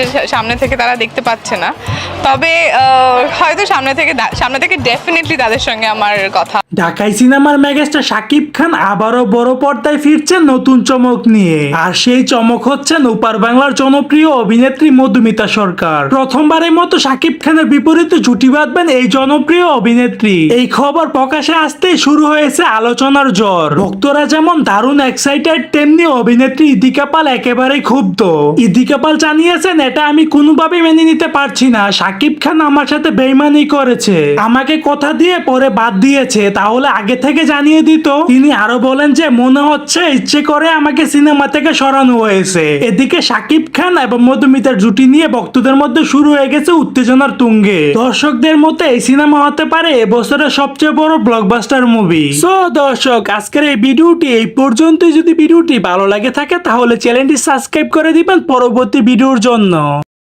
যে সামনে থেকে তারা দেখতে পাচ্ছে না। তবে হয়তো সামনে থেকে সামনে থেকে ডেফিনেটলি তাদের সঙ্গে আমার কথা। ঢাকাই সিনেমার মেগাস্টার শাকিব খান আবারও বড় পর্দায় ফিরছেন নতুন চমক নিয়ে। আর সেই চমক হচ্ছেন উপার বাংলার জনপ্রিয় অভিনেত্রী মধুমিতা সরকার। প্রথমবারের মতো শাকিব খানের বিপরীতে জুটি বাঁধবেন এই জনপ্রিয় অভিনেত্রী। এই খবর প্রকাশে আসতেই শুরু হয়েছে আলোচনার জ্বর। ভক্তরা যেমন দারুণ এক্সাইটেড তেমনি অভিনেত্রী ইদিকা পাল একেবারেই ক্ষুব্ধ। ইদিকা পাল জানিয়েছেন এটা আমি কোনোভাবে মেনে নিতে পারছি না। সাকিব খান আমার সাথে বেইমানি করেছে। আমাকে কথা দিয়ে পরে বাদ দিয়েছে। তাহলে আগে থেকে জানিয়ে দিত। তিনি আরও বলেন যে, মনে হচ্ছে ইচ্ছে করে আমাকে সিনেমা থেকে সরানো হয়েছে। এদিকে শাকিব খান এবং মধুমিতার জুটি নিয়ে ভক্তদের মধ্যে শুরু হয়ে গেছে উত্তেজনার তুঙ্গে। দর্শকদের মতে এই সিনেমা হতে পারে এবছরের সবচেয়ে বড় ব্লকবাস্টার মুভি সো দর্শক, আজকের এই ভিডিওটি এই পর্যন্তই। যদি ভিডিওটি ভালো লাগে থাকে, তাহলে চ্যানেলটি সাবস্ক্রাইব করে দিবেন পরবর্তী ভিডিওর জন্য। 만나요.